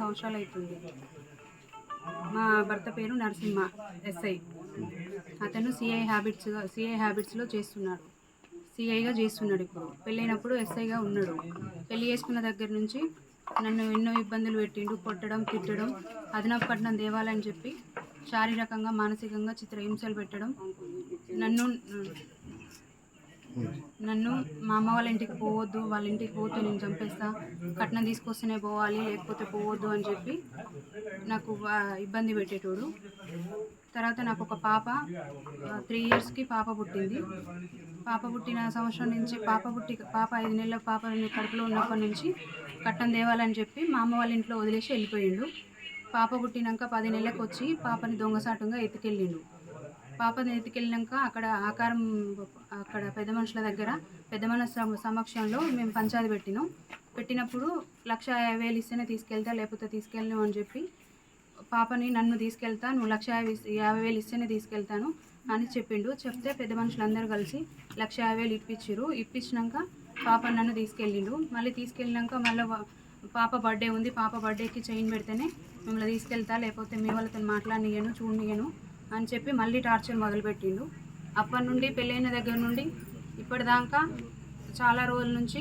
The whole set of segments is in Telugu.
సంవత్సరాలు అవుతుంది. మా భర్త పేరు నరసింహ ఎస్ఐ. అతను సిఐ హ్యాబిట్స్గా సిఐ హ్యాబిట్స్లో చేస్తున్నాడు. సిఐగా చేస్తున్నాడు ఇప్పుడు. పెళ్ళైనప్పుడు ఎస్ఐగా ఉన్నాడు. పెళ్ళి చేసుకున్న దగ్గర నుంచి నన్ను ఎన్నో ఇబ్బందులు పెట్టిండు కొట్టడం తిట్టడం అదనపు పట్టణం దేవాలని చెప్పి శారీరకంగా మానసికంగా చిత్రహింసలు పెట్టడం నన్ను నన్ను మా అమ్మ వాళ్ళ ఇంటికి పోవద్దు వాళ్ళ ఇంటికి పోతే నేను చంపేస్తా కట్నం తీసుకొస్తేనే పోవాలి లేకపోతే పోవద్దు అని చెప్పి నాకు ఇబ్బంది పెట్టేటోడు. తర్వాత నాకు ఒక పాప త్రీ ఇయర్స్కి పాప పుట్టింది. పాప పుట్టిన సంవత్సరం నుంచి పాప పుట్టి పాప ఐదు నెలల పాప కడుపులో ఉన్నప్పటి నుంచి కట్నం దేవాలని చెప్పి మా అమ్మ వాళ్ళ ఇంట్లో వదిలేసి వెళ్ళిపోయిండు. పాప పుట్టినాక పది నెలలకు వచ్చి పాపని దొంగసాటంగా ఎత్తుకెళ్ళిండు. పాపని ఎత్తుకెళ్ళినాక అక్కడ ఆకారం అక్కడ పెద్ద మనుషుల దగ్గర పెద్ద మనుషుల సమ- సమక్షంలో మేము పంచాయతీ పెట్టినాం. పెట్టినప్పుడు లక్ష యాభై వేలు ఇస్తేనే తీసుకెళ్తా లేకపోతే తీసుకెళ్ళను అని చెప్పి పాపని నన్ను తీసుకెళ్తా నువ్వు లక్ష యాభై యాభై వేలు ఇస్తేనే తీసుకెళ్తాను అని చెప్పిండు. చెప్తే పెద్ద మనుషులందరూ కలిసి లక్ష యాభై వేలు ఇప్పించారు ఇప్పించినాక పాప నన్ను తీసుకెళ్ళిండు. మళ్ళీ తీసుకెళ్ళినాక మళ్ళీ పాప బర్త్డే ఉంది. పాప బర్త్డేకి చైన్ పెడితేనే మిమ్మల్ని తీసుకెళ్తా లేకపోతే మీ వాళ్ళతో మాట్లాడనియను చూడనియను అని చెప్పి మళ్ళీ టార్చర్ మొదలుపెట్టిండు. అప్పటి నుండి పెళ్ళైన దగ్గర నుండి ఇప్పటిదాకా చాలా రోజుల నుంచి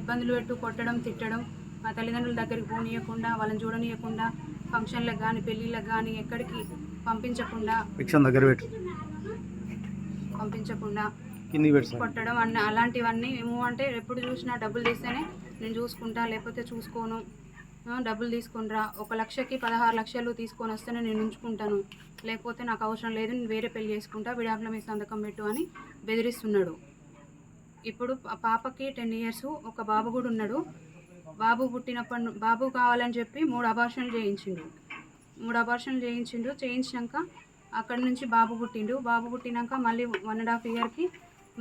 ఇబ్బందులు పెట్టు కొట్టడం తిట్టడం మా తల్లిదండ్రుల దగ్గరికి పోనీయకుండా వాళ్ళని చూడనీయకుండా ఫంక్షన్లకు కానీ పెళ్ళిళ్ళకి కానీ ఎక్కడికి పంపించకుండా దగ్గర పెట్టు. పంపించకుండా కొట్టడం అన్న అలాంటివన్నీ ఏమో అంటే ఎప్పుడు చూసినా డబ్బులు తీస్తేనే నేను చూసుకుంటా లేకపోతే చూసుకోను. డబ్బులు తీసుకునిరా ఒక లక్షకి పదహారు లక్షలు తీసుకొని వస్తేనే నేను ఉంచుకుంటాను. లేకపోతే నాకు అవసరం లేదు నేను వేరే పెళ్ళి చేసుకుంటా విడాకుల మీద సంతకం పెట్టు అని బెదిరిస్తున్నాడు. ఇప్పుడు పాపకి టెన్ ఇయర్స్ ఒక బాబు కూడా ఉన్నాడు. బాబు పుట్టినప్పటి బాబు కావాలని చెప్పి మూడు అబార్షన్లు చేయించిండు. మూడు అబార్షన్లు చేయించిండు. చేయించినాక అక్కడి నుంచి బాబు పుట్టిండు. బాబు పుట్టినాక మళ్ళీ వన్ అండ్ హాఫ్ ఇయర్కి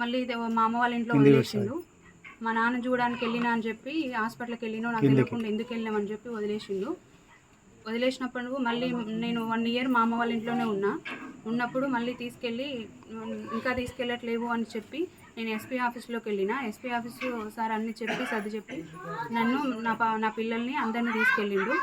మళ్ళీ మా అమ్మ వాళ్ళ ఇంట్లో వదిలేసిండు. మా నాన్న చూడడానికి వెళ్ళినా అని చెప్పి హాస్పిటల్కి వెళ్ళినా నాకు. తెలియకుండా ఎందుకు వెళ్ళినామని చెప్పి వదిలేసిండు. వదిలేసినప్పుడు మళ్ళీ నేను వన్ ఇయర్ మా అమ్మ వాళ్ళ ఇంట్లోనే ఉన్నా. ఉన్నప్పుడు మళ్ళీ తీసుకెళ్ళి "ఉమ్, ఇంకా తీసుకెళ్ళట్లేవు అని చెప్పి నేను ఎస్పీ ఆఫీస్లోకి వెళ్ళిన. ఎస్పీ ఆఫీస్ సార్ అన్ని చెప్పి సర్ది చెప్పి నన్ను నా పా నా పిల్లల్ని అందరినీ తీసుకెళ్ళిండు.